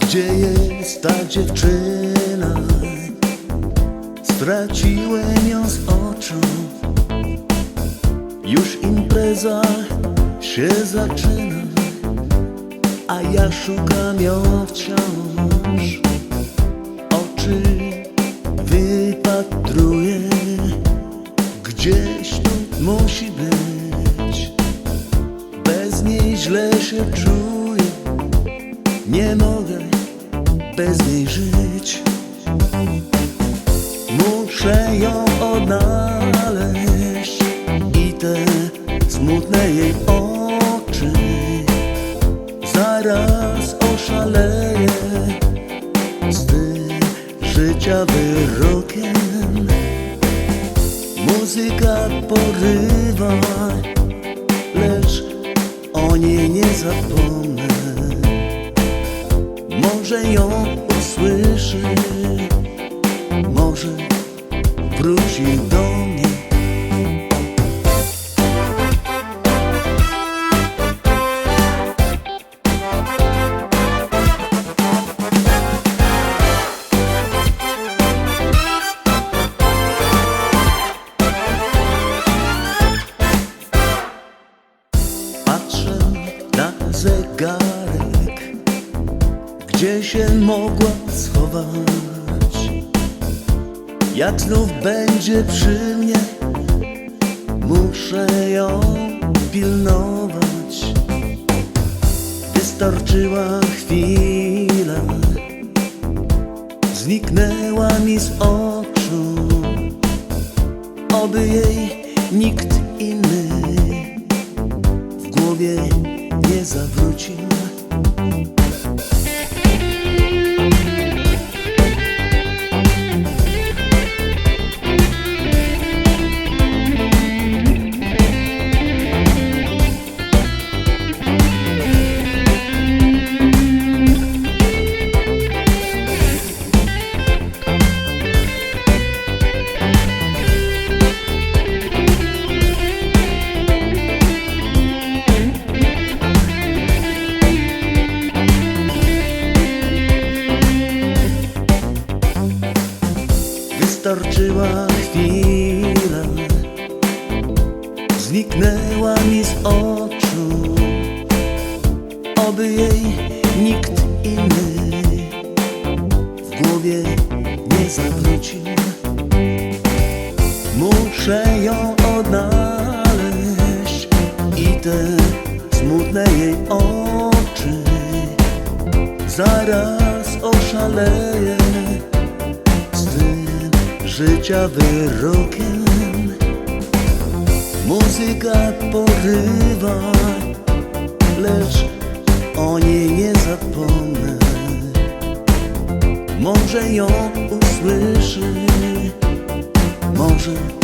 Gdzie jest ta dziewczyna? Straciłem ją z oczu. Już impreza się zaczyna A ja szukam ją wciąż. Oczy wypatruję. Gdzieś tu musi źle się czuję. Nie mogę bez niej żyć. Muszę ją odnaleźć I te smutne jej oczy Zaraz oszaleję Z tym życia wyrokiem Muzyka porywa niej nie zapomnę. Może ją usłyszy Może wróci do mnie zegarek Gdzie się mogła schować. Jak znów będzie przy mnie Muszę ją pilnować. Wystarczyła chwila Zniknęła mi z oczu. Oby jej nikt inny w głowie zawrócił. Wystarczyła chwila, zniknęła mi z oczu. Oby jej nikt inny w głowie nie zawrócił. Muszę ją odnaleźć i te smutne jej oczy. Zaraz oszaleję życia wyrokiem. Muzyka porywa, lecz o niej nie zapomnę. Może ją usłyszy, może